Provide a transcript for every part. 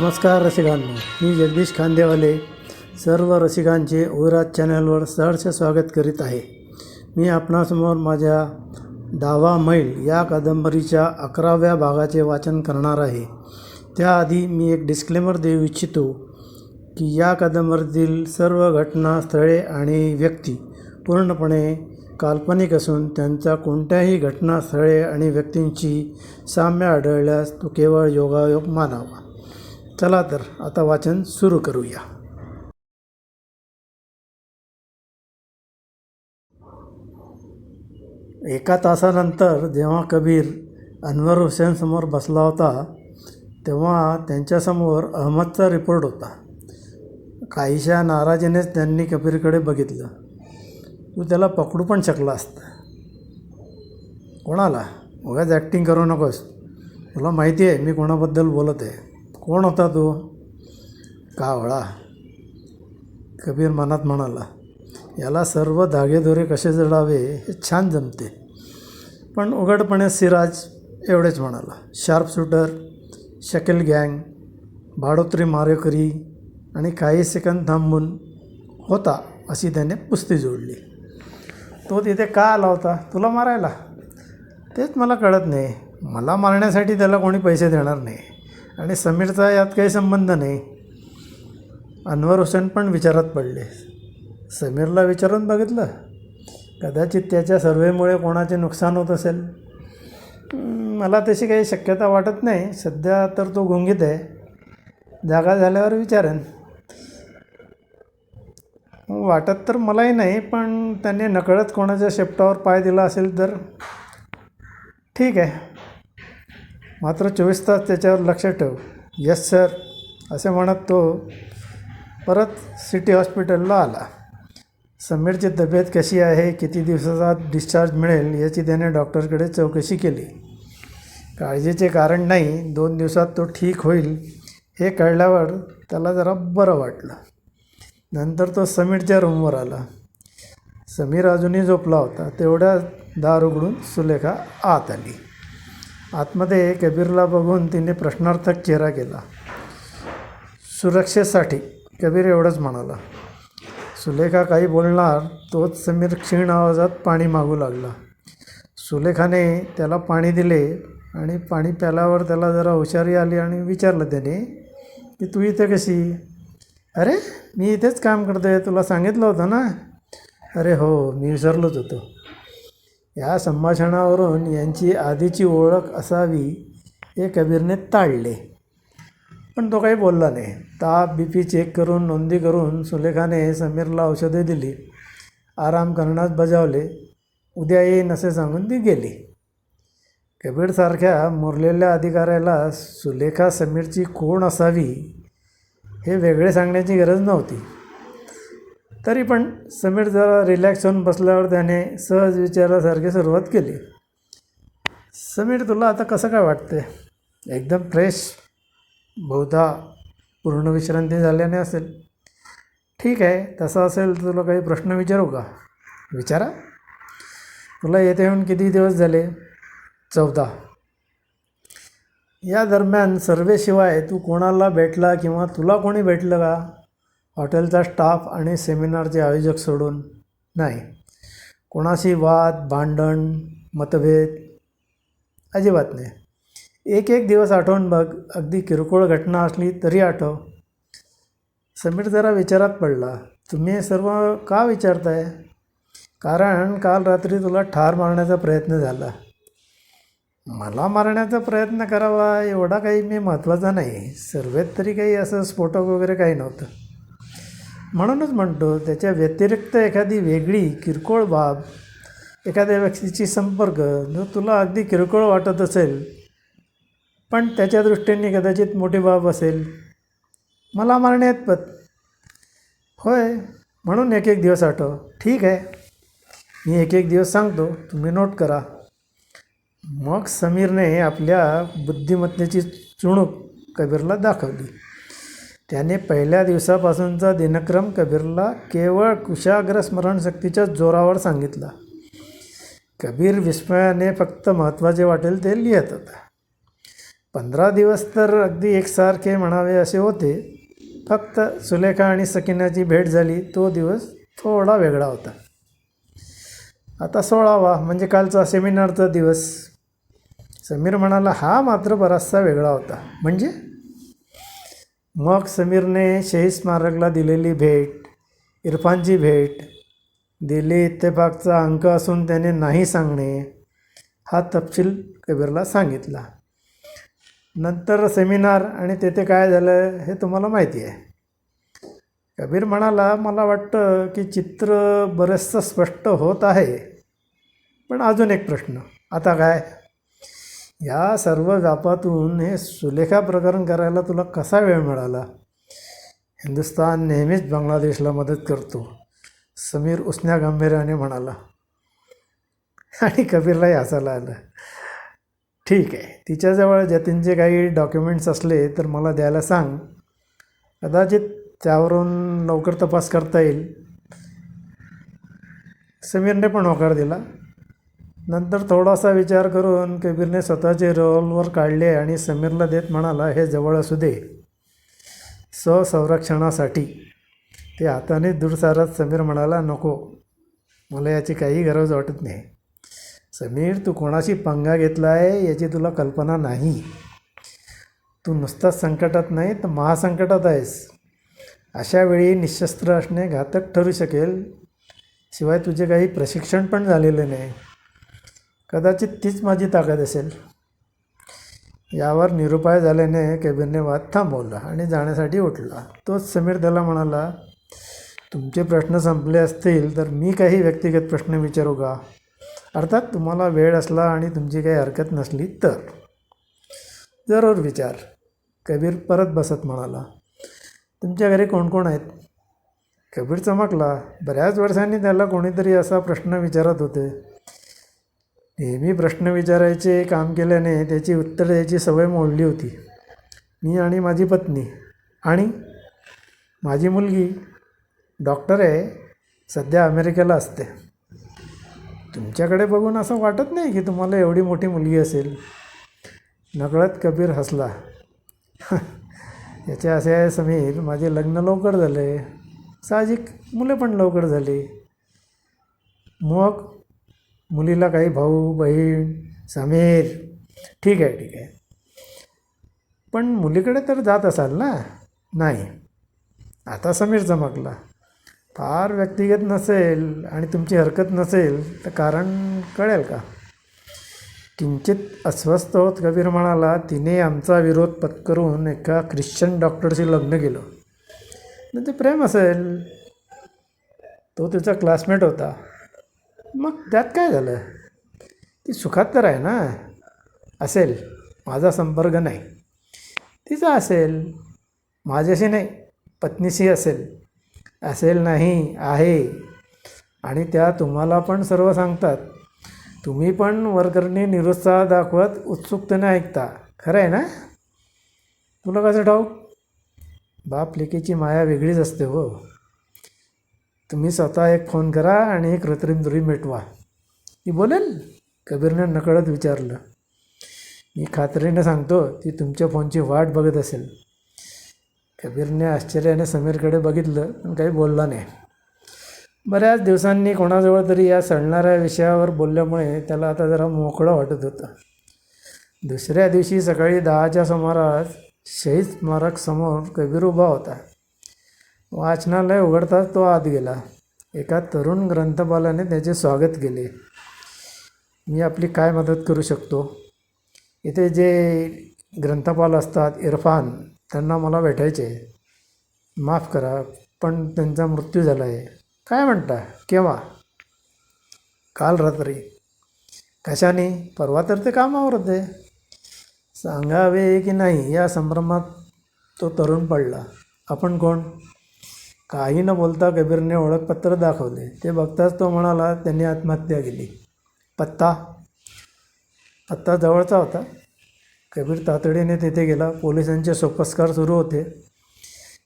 नमस्कार रसिकांनो मी जगदीश खांदेवाले सर्व रसिकांचे ओराज चॅनलवर सहर्ष स्वागत करीत आहे. मी आपणासमोर माझ्या दावा मैल या कादंबरीच्या अकराव्या भागाचे वाचन करणार आहे. त्याआधी मी एक डिस्क्लेमर देऊ इच्छितो की या कादंबरीतील सर्व घटना स्थळे आणि व्यक्ती पूर्णपणे काल्पनिक असून त्यांच्या कोणत्याही घटनास्थळे आणि व्यक्तींची साम्य आढळल्यास तो केवळ योगायोग मानावा. चला तर आता वाचन सुरू करूया. एका तासानंतर जेव्हा कबीर अनवर हुसेनसमोर बसला होता तेव्हा त्यांच्यासमोर अहमदचा रिपोर्ट होता. काहीशा नाराजीनेच त्यांनी कबीरकडे बघितलं. तू त्याला पकडू पण शकला असता. कोणाला? उगाच ॲक्टिंग करू नकोस. तुला माहिती आहे मी कोणाबद्दल बोलत आहे. कोण होता तो? कावळा. कबीर मनात म्हणाला याला सर्व धागेदोरे कसे जडावे हे छान जमते. पण उघडपणे सिराज एवढेच म्हणाला शार्प शूटर शकेल गँग भाडोत्री मारेकरी आणि काही सेकंद थांबून होता अशी त्याने पुस्ती जोडली. तो तिथे का आला होता? तुला मारायला? तेच मला कळत नाही. मला मारण्यासाठी त्याला कोणी पैसे देणार नाही. आणि समीरचा यात काही संबंध नाही. अनवर हुसेन पण विचारात पडले. समीरला विचारून बघितलं? कदाचित त्याच्या सर्वेमुळे कोणाचे नुकसान होत असेल? मला तशी काही शक्यता वाटत नाही. सध्या तर तो गुंगीत आहे. जागा झाल्यावर विचारेन. वाटत तर मलाही नाही पण त्याने नकळत कोणाच्या शेपटावर पाय दिला असेल तर? ठीक आहे. मात्र चोवीस तास त्याच्यावर लक्ष ठेव. यस सर असे म्हणत तो परत सिटी हॉस्पिटलला आला. समीरची तब्येत कशी आहे किती दिवसाचा डिस्चार्ज मिळेल याची त्याने डॉक्टरकडे चौकशी केली. काळजीचे कारण नाही दोन दिवसात तो ठीक होईल हे कळल्यावर त्याला जरा बरं वाटलं. नंतर तो समीरच्या रूमवर आला. समीर अजूनही झोपला होता तेवढ्या दार उघडून सुलेखा आत आली. आतमध्ये कबीरला बघून तिने प्रश्नार्थक चेहरा केला. सुरक्षेसाठी कबीर एवढंच म्हणाला. सुलेखा काही बोलणार तोच समीर क्षीण आवाजात पाणी मागू लागला. सुलेखाने त्याला पाणी दिले आणि पाणी प्याल्यावर त्याला जरा हुशारी आली आणि विचारलं त्याने की तू इथे कशी? अरे मी इथेच काम करतोय तुला सांगितलं होतं ना? अरे हो मी विसरलोच होतो. या संभाषणावरून यांची आधीची ओळख असावी हे कबीरने ताळले. पण तो काही बोलला नाही. ताप बी पी चेक करून नोंदी करून सुलेखाने समीरला औषधे दिली. आराम करण्यास बजावले. उद्या येईन असे सांगून ती गेली. कबीरसारख्या मुरलेल्या अधिकाऱ्याला सुलेखा समीरची कोण असावी हे वेगळे सांगण्याची गरज नव्हती. तरी पण समीर जरा रिलॅक्स होऊन बसल्यावर त्याने सहज विचारासारखी सुरुवात केली. समीर तुला आता कसं काय वाटते एकदम फ्रेश बहुधा पूर्ण विश्रांती झाल्याने असेल. ठीक आहे तसं असेल तर तुला काही प्रश्न विचारू का? विचारा. तुला येथे येऊन किती दिवस झाले? चौदा. या दरम्यान सर्वेशिवाय तू कोणाला भेटला किंवा तुला कोणी भेटलं का? हॉटेलचा स्टाफ आणि सेमिनारचे आयोजक सोडून नाही. कोणाशी वाद भांडण मतभेद? अजिबात नाही. एक एक दिवस आठवून बघ अगदी किरकोळ घटना असली तरी आठव. समीर जरा विचारात पडला तुम्ही हे सर्व का विचारताय? कारण काल रात्री तुला ठार मारण्याचा प्रयत्न झाला. मला मारण्याचा प्रयत्न करावा एवढा काही मी महत्त्वाचा नाही. सर्वेत तरी काही असं स्फोटक वगैरे काही नव्हतं. म्हणूनच म्हणतो त्याच्या व्यतिरिक्त एखादी वेगळी किरकोळ बाब एखाद्या व्यक्तीची संपर्क जो तुला अगदी किरकोळ वाटत असेल पण त्याच्या दृष्टीने कदाचित मोठी बाब असेल. मला मारण्यात पत होय म्हणून एक एक दिवस आठव. ठीक आहे मी एक एक दिवस सांगतो तुम्ही नोट करा. मग समीरने आपल्या बुद्धिमत्तेची चुणूक कबीरला दाखवली. त्याने पहिल्या दिवसापासूनचा दिनक्रम कबीरला केवळ कुशाग्र स्मरणशक्तीच्या जोरावर सांगितला. कबीर विस्मयाने फक्त महत्त्वाचे वाटेल ते लिहित होता. पंधरा दिवस तर अगदी एकसारखे म्हणावे असे होते. फक्त सुलेखा आणि सकिनाची भेट झाली तो दिवस थोडा वेगळा होता. आता सोळावा म्हणजे कालचा सेमिनारचा दिवस. समीर म्हणाला हा मात्र बराचसा वेगळा होता. म्हणजे? मग समीरने शहीद स्मारकला दिलेली भेट इरफानची भेट दिली इत्तेफाकचा अंक असून त्याने नाही सांगणे हा तपशील कबीरला सांगितला. नंतर सेमिनार आणि तेथे काय झालं हे तुम्हाला माहिती आहे. कबीर म्हणाला मला वाटतं की चित्र बरंचसं स्पष्ट होत आहे पण अजून एक प्रश्न. आता काय? या सर्व व्यापातून हे सुलेखा प्रकरण करायला तुला कसा वेळ मिळाला? हिंदुस्तान नेहमीच बांगलादेशला मदत करतो समीर उसन्या गांभीर्याने म्हणाला. आणि कबीरलाही हसायला आलं. ठीक आहे तिच्याजवळ जतीनचे काही डॉक्युमेंट्स असले तर मला द्यायला सांग. कदाचित त्यावरून लवकर तपास करता येईल. समीरने पण होकार दिला. नंतर थोडासा विचार करून कबीरने स्वतःचे रोलवर काढले आणि समीरला देत म्हणाला हे जवळ असू दे. स्वसंरक्षणासाठी. ते हाताने दूर सारत समीर म्हणाला नको. मला याची काही गरज वाटत नाही. समीर तू कोणाशी पंगा घेतला आहे याची तुला कल्पना नाही. तू नुसताच संकटात नाही तर महासंकटात आहेस. अशा वेळी निशस्त्र असणे घातक ठरू शकेल. शिवाय तुझे काही प्रशिक्षण पण झालेले नाही. कदाचित तीच माझी ताकद असेल. यावर निरुपाय झाल्याने केबिनने वाद थांबवला आणि जाण्यासाठी उठला. तोच समीर त्याला म्हणाला तुमचे प्रश्न संपले असतील तर मी काही व्यक्तिगत प्रश्न विचारू का? अर्थात तुम्हाला वेळ असला आणि तुमची काही हरकत नसली तर. जरूर विचार कबीर परत बसत म्हणाला. तुमच्या घरी कोण कोण आहेत? कबीर चमकला. बऱ्याच वर्षांनी त्याला कोणीतरी असा प्रश्न विचारत होते. नेहमी प्रश्न विचारायचे काम केल्याने त्याची उत्तर द्यायची सवय मोडली होती. मी आणि माझी पत्नी आणि माझी मुलगी डॉक्टर आहे सध्या अमेरिकेला असते. तुमच्याकडे बघून असं वाटत नाही की तुम्हाला एवढी मोठी मुलगी असेल? नकळत कबीर हसला. याचे असे आहे समीर माझे लग्न लवकर झाले. साहजिक मुले पण लवकर झाली. मग मुलीला काही भाऊ बहीण समीर. ठीक आहे ठीक आहे. पण मुलीकडे तर जात असाल ना? नाही. आता समीर चमकला. फार व्यक्तिगत नसेल आणि तुमची हरकत नसेल तर कारण कळेल का? किंचित अस्वस्थ होत कबीर म्हणाला तिने आमचा विरोध पत्करून एका ख्रिश्चन डॉक्टरशी लग्न केलं. म्हणजे प्रेम असेल. तो तिचा क्लासमेट होता. मग त्यात काय झालं? ती सुखात तर आहे ना? असेल. माझा संपर्क नाही. तिचा असेल. माझ्याशी नाही. पत्नीशी असेल. असेल नाही आहे. आणि त्या तुम्हाला पण सर्व सांगतात. तुम्ही पण वरकरणी निरुत्साह दाखवत उत्सुकतेने ऐकता. खरं आहे ना? तुला कसं ठाऊक? बाप लेकीची माया वेगळीच असते हो. तुम्ही स्वतः एक फोन करा आणि एक कृत्रिम दुरी मिटवा. ती बोलेल कबीरने नकळत विचारलं. मी खात्रीने सांगतो ती तुमच्या फोनची वाट बघत असेल. कबीरने आश्चर्याने समीरकडे बघितलं पण काही बोलला नाही. बऱ्याच दिवसांनी कोणाजवळ तरी या सडणाऱ्या विषयावर बोलल्यामुळे त्याला आता जरा मोकळं वाटत होतं. दुसऱ्या दिवशी सकाळी दहाच्या सुमारास शहीद स्मारक समोर कबीर उभा होता. वाचनालय उघडताच तो आत गेला. एका तरुण ग्रंथपालाने त्याचे स्वागत केले. मी आपली काय मदत करू शकतो? इथे जे ग्रंथपाल असतात इरफान त्यांना मला भेटायचे माफ करा पण त्यांचा मृत्यू झाला आहे काय म्हणता? केव्हा? काल रात्री. कशाने? परवा तर ते कामावर होते सांगावे की नाही या संभ्रमात तो तरुण पडला. आपण कोण? काही न बोलता कबीरने ओळखपत्र दाखवले. ते बघताच तो म्हणाला त्यांनी आत्महत्या केली. पत्ता. पत्ता जवळचा होता. कबीर तातडीने तिथे गेला. पोलिसांचे सोपस्कार सुरू होते.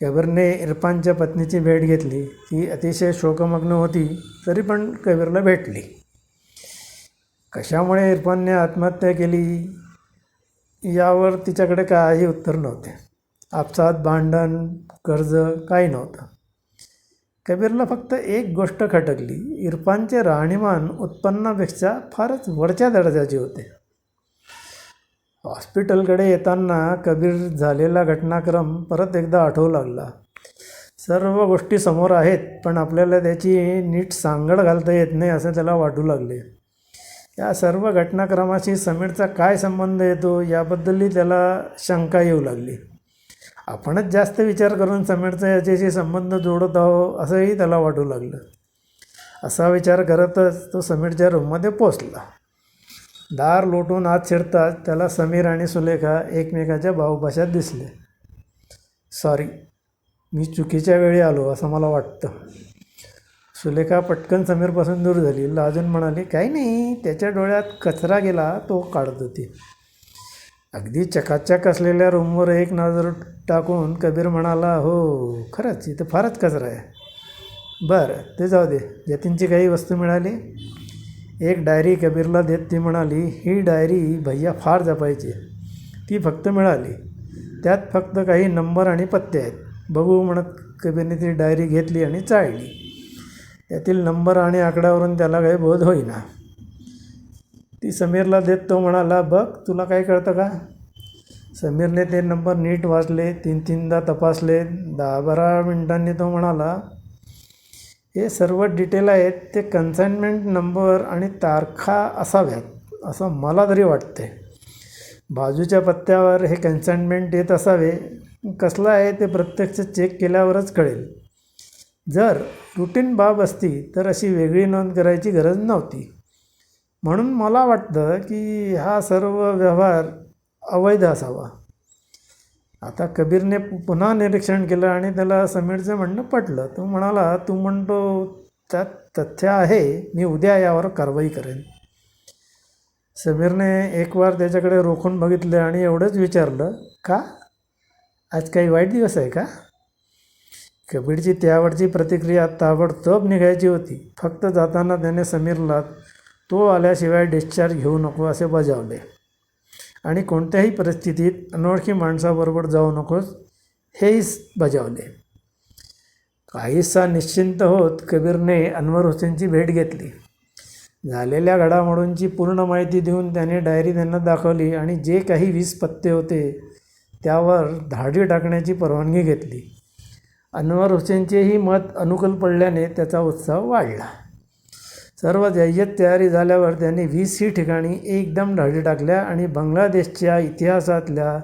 कबीरने इरफानच्या पत्नीची भेट घेतली. ती अतिशय शोकमग्न होती तरी पण कबीरला भेटली. कशामुळे इरफानने आत्महत्या केली? यावर तिच्याकडे काही उत्तर नव्हते. आपसात भांडण कर्ज काही नव्हतं. कबीरला फक्त एक गोष्ट खटकली. इरफानचे राहणीमान उत्पन्नापेक्षा फारच वरच्या दर्जाचे होते. हॉस्पिटलकडे येताना कबीर झालेला घटनाक्रम परत एकदा आठवू लागला. सर्व गोष्टी समोर आहेत पण आपल्याला त्याची नीट सांगड घालता येत नाही असं त्याला वाटू लागले. या सर्व घटनाक्रमाशी समीरचा काय संबंध येतो याबद्दलही त्याला शंका येऊ लागली. आपणच जास्त विचार करून समीरचा याच्याशी संबंध जोडत आहो असंही त्याला वाटू लागलं. असा विचार करतच तो समीरच्या रूममध्ये पोचला. दार लोटून आत शिरताच त्याला समीर आणि सुलेखा एकमेकाच्या भावभाषात दिसले. सॉरी मी चुकीच्या वेळी आलो असं मला वाटतं. सुलेखा पटकन समीरपासून दूर झाली. लाजून म्हणाली काही नाही त्याच्या डोळ्यात कचरा गेला तो काढत होती. अगदी चकाचक असलेल्या रूमवर एक नजर टाकून कबीर म्हणाला हो खरंच इथं फारच कचरा आहे. बरं ते जाऊ दे जतीनची काही वस्तू मिळाली. एक डायरी कबीरला देत ती म्हणाली ही डायरी भैया फार जपायची ती फक्त मिळाली. त्यात फक्त काही नंबर आणि पत्ते आहेत. बघू म्हणत कबीरने ती डायरी घेतली आणि चाळली. त्यातील नंबर आणि आकड्यावरून त्याला काही बोध होईना. ती समीरला देत तो म्हणाला बघ तुला काय कळतं का? समीरने ते नंबर नीट वाचले तीन तीनदा तपासले. दहा बारा मिनिटांनी तो म्हणाला हे सर्व डिटेल आहेत ते कन्साइनमेंट नंबर आणि तारखा असाव्यात असं मला तरी वाटते बाजूच्या पत्त्यावर हे कन्साइनमेंट येत असावे. कसलं आहे ते प्रत्यक्ष चेक केल्यावरच कळेल. जर रुटीन बाब असती तर अशी वेगळी नोंद करायची गरज नव्हती. म्हणून मला वाटतं की हा सर्व व्यवहार अवैध असावा. आता कबीरने पुन्हा निरीक्षण केलं आणि त्याला समीरचं म्हणणं पटलं. तो म्हणाला तू म्हणतो त्यात तथ्य आहे मी उद्या यावर कारवाई करेन. समीरने एक वार त्याच्याकडे रोखून बघितलं आणि एवढंच विचारलं का? आज काही वाईट दिवस आहे का? कबीरची त्यावरची प्रतिक्रिया ताबडतोब निघायची होती. फक्त जाताना त्याने समीरला तो आल्याशिवाय डिस्चार्ज घेऊ नको असे बजावले. आणि कोणत्याही परिस्थितीत अनोळखी माणसाबरोबर जाऊ नकोस हेही बजावले. काहीसा निश्चिंत होत कबीरने अनवर हुसेनची भेट घेतली. झालेल्या घडामोडींची पूर्ण माहिती देऊन त्याने डायरी त्यांना दाखवली आणि जे काही वीस पत्ते होते त्यावर धाडी टाकण्याची परवानगी घेतली. अनवर हुसेनचेही मत अनुकूल पडल्याने त्याचा उत्साह वाढला. सर्व जय्यत तयारी झाल्यावर त्यांनी वीसही ठिकाणी एकदम ढाळी टाकल्या आणि बांगलादेशच्या इतिहासातल्या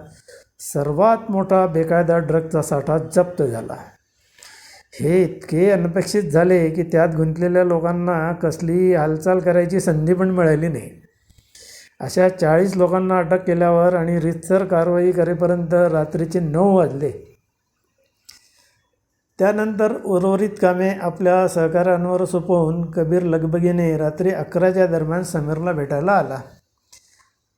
सर्वात मोठा बेकायदा ड्रगचा साठा जप्त झाला. हे इतके अनपेक्षित झाले की त्यात गुंतलेल्या लोकांना कसली हालचाल करायची संधी पण मिळाली नाही. अशा चाळीस लोकांना अटक केल्यावर आणि रितसर कारवाई करेपर्यंत रात्रीचे नऊ वाजले. त्यानंतर उर्वरित कामे आपल्या सहकाऱ्यांवर सोपवून कबीर लगबगीने रात्री अकराच्या दरम्यान समीरला भेटायला आला.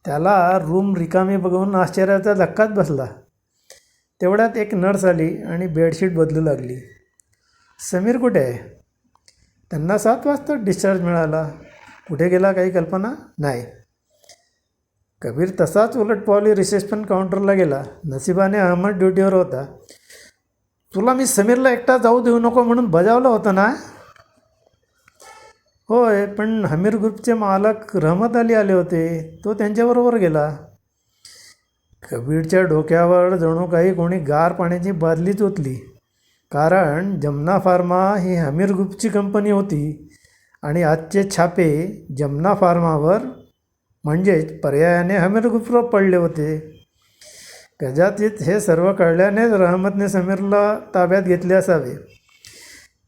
त्याला रूम रिकामी बघून आश्चर्याचा धक्काच बसला. तेवढ्यात एक नर्स आली आणि बेडशीट बदलू लागली. समीर कुठे आहे? त्यांना सात वाजता डिस्चार्ज मिळाला. कुठे गेला काही कल्पना? नाही. कबीर तसाच उलट पावली रिसेप्शन काउंटरला गेला. नशिबाने अहमद ड्युटीवर होता. तुला मी समीरला एकटा जाऊ देऊ नको म्हणून बजावलं होतं ना? होय पण हमीर ग्रुपचे मालक रहमत अली आले होते. तो त्यांच्याबरोबर गेला. कबीरच्या डोक्यावर जणू काही कोणी गार पाण्याची बादलीच ओतली. कारण जमना फार्मा ही हमीर ग्रुपची कंपनी होती आणि आजचे छापे जमना फार्मावर म्हणजेच पर्यायाने हमीर ग्रुपवर पडले होते. कदाचित हे सर्व कळल्यानेच रहमतने समीरला ताब्यात घेतले असावे.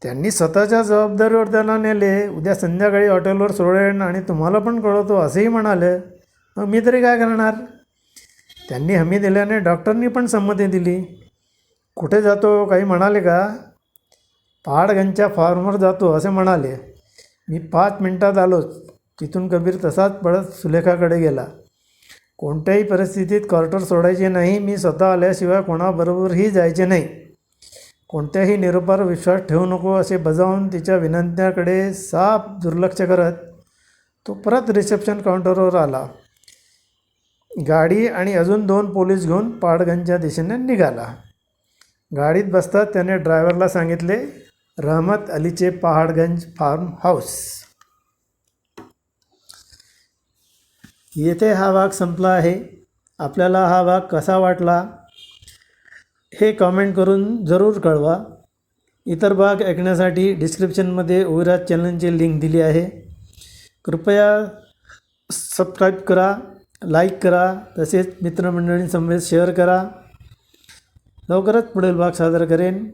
त्यांनी स्वतःच्या जबाबदारीवर त्याला नेले. उद्या संध्याकाळी हॉटेलवर सोडेन आणि तुम्हाला पण कळवतो असंही म्हणाले. मग मी तरी काय करणार? त्यांनी हमी दिल्याने डॉक्टरनी पण संमती दिली. कुठे जातो काही म्हणाले का? पहाडगंजच्या फार्मवर जातो असे म्हणाले. मी पाच मिनटात आलोच. तिथून कबीर तसाच पळत सुलेखाकडे गेला. कोणत्याही परिस्थितीत क्वार्टर सोडायचे नाही मी स्वतः आल्याशिवाय कोणाबरोबरही जायचे नाही. कोणत्याही निरोपावर विश्वास ठेवू नको असे बजावून तिच्या विनंत्याकडे साफ दुर्लक्ष करत तो परत रिसेप्शन काउंटरवर आला. गाडी आणि अजून दोन पोलीस घेऊन पहाडगंजच्या दिशेने निघाला. गाडीत बसताच त्याने ड्रायव्हरला सांगितले रहमत अलीचे पहाडगंज फार्म हाऊस येथे हा भाग संपला आहे. आपल्याला हा भाग कसा वाटला हे कॉमेंट करून जरूर कळवा. इतर भाग ऐकण्यासाठी डिस्क्रिप्शनमध्ये ओविराज चॅनलची लिंक दिली आहे. कृपया सबस्क्राईब करा लाईक करा तसेच मित्रमंडळींसमवेत शेअर करा. लवकरच पुढील भाग सादर करेन.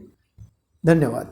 धन्यवाद.